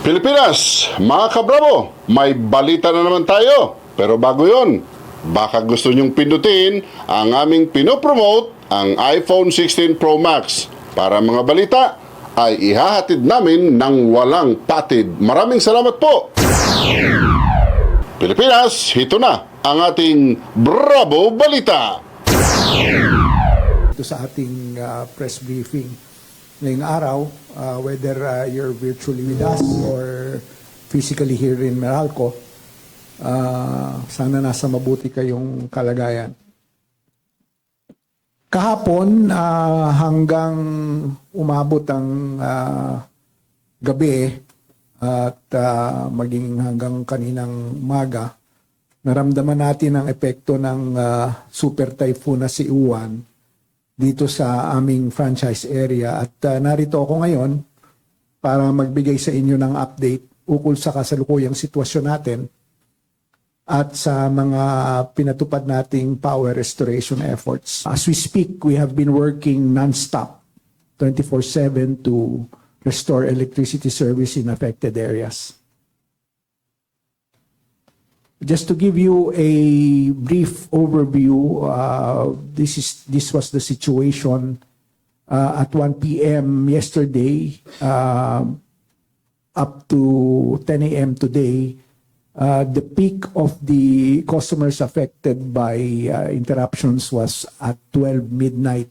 Pilipinas, mga kabravo, may balita na naman tayo. Pero bago yon, baka gusto nyong pindutin ang aming pinopromote, ang iPhone 16 Pro Max. Para mga balita ay ihahatid namin ng walang patid. Maraming salamat po! Pilipinas, ito na ang ating Bravo Balita! ito sa ating uh, press briefing ngayong araw, uh, whether uh, you're virtually with us or physically here in Meralco, uh, sana nasa mabuti kayong kalagayan. Kahapon uh, hanggang umabot ang uh, gabi at uh, maging hanggang kaninang umaga, naramdaman natin ang epekto ng uh, super typhoon na si Uwan dito sa aming franchise area at uh, narito ako ngayon para magbigay sa inyo ng update ukol sa kasalukuyang sitwasyon natin at sa mga pinatupad nating power restoration efforts. As we speak, we have been working non-stop 24-7 to restore electricity service in affected areas. Just to give you a brief overview, uh, this is this was the situation uh, at 1 p.m. yesterday uh, up to 10 a.m. today. Uh, the peak of the customers affected by uh, interruptions was at 12 midnight,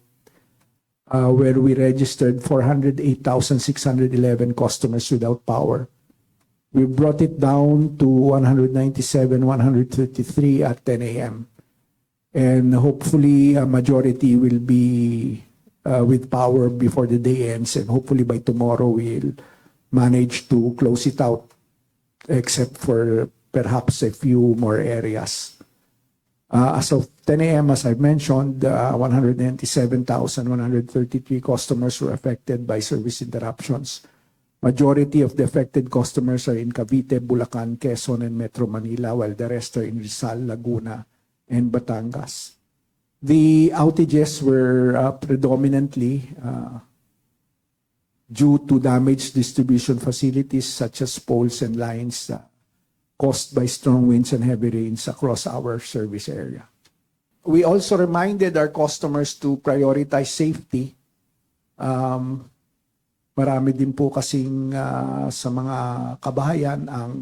uh, where we registered 408,611 customers without power. We brought it down to 197, 133 at 10 a.m. And hopefully a majority will be uh, with power before the day ends and hopefully by tomorrow we'll manage to close it out except for perhaps a few more areas. Uh, as of 10 a.m., as I mentioned, uh, 197,133 customers were affected by service interruptions. Majority of the affected customers are in Cavite, Bulacan, Quezon, and Metro Manila, while the rest are in Rizal, Laguna, and Batangas. The outages were uh, predominantly uh, due to damaged distribution facilities such as poles and lines uh, caused by strong winds and heavy rains across our service area. We also reminded our customers to prioritize safety. Um, marami din po kasing ah, sa mga kabahayan ang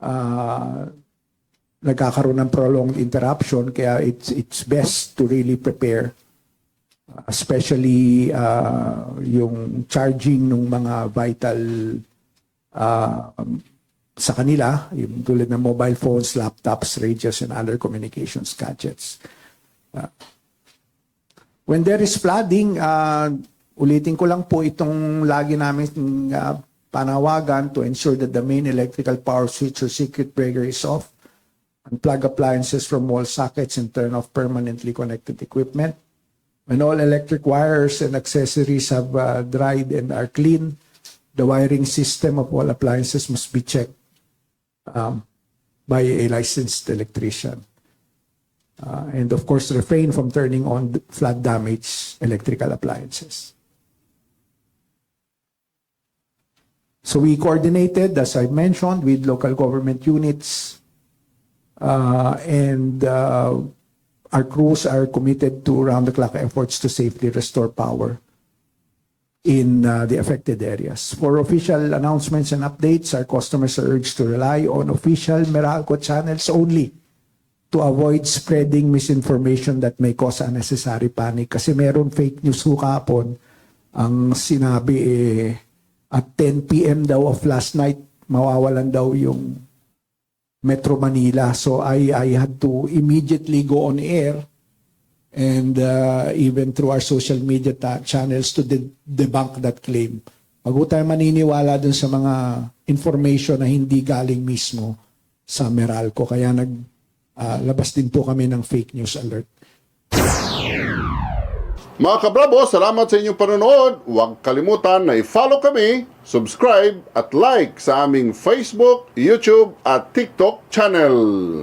ah, nagkakaroon ng prolonged interruption kaya it's it's best to really prepare uh, especially ah, yung charging ng mga vital ah, sa kanila yung tulad ng mobile phones, laptops, radios and other communications gadgets. When there is flooding, uh, ulitin ko lang po itong lagi namin uh, panawagan to ensure that the main electrical power switch or circuit breaker is off, unplug appliances from wall sockets and turn off permanently connected equipment. When all electric wires and accessories have uh, dried and are clean, the wiring system of all appliances must be checked um, by a licensed electrician. Uh, and of course, refrain from turning on flood damaged electrical appliances. So we coordinated, as I mentioned, with local government units, uh, and uh, our crews are committed to round-the-clock efforts to safely restore power in uh, the affected areas. For official announcements and updates, our customers are urged to rely on official Meralco channels only to avoid spreading misinformation that may cause unnecessary panic. Kasi meron fake news ho kahapon. Ang sinabi eh, at 10 p.m. daw of last night, mawawalan daw yung Metro Manila. So I, I had to immediately go on air and uh, even through our social media channels to de- debunk that claim. Wag ho tayo maniniwala dun sa mga information na hindi galing mismo sa Meralco. Kaya nag labas din po kami ng fake news alert. Mga kabravo, salamat sa inyong panonood. Huwag kalimutan na i-follow kami, subscribe at like sa aming Facebook, YouTube at TikTok channel.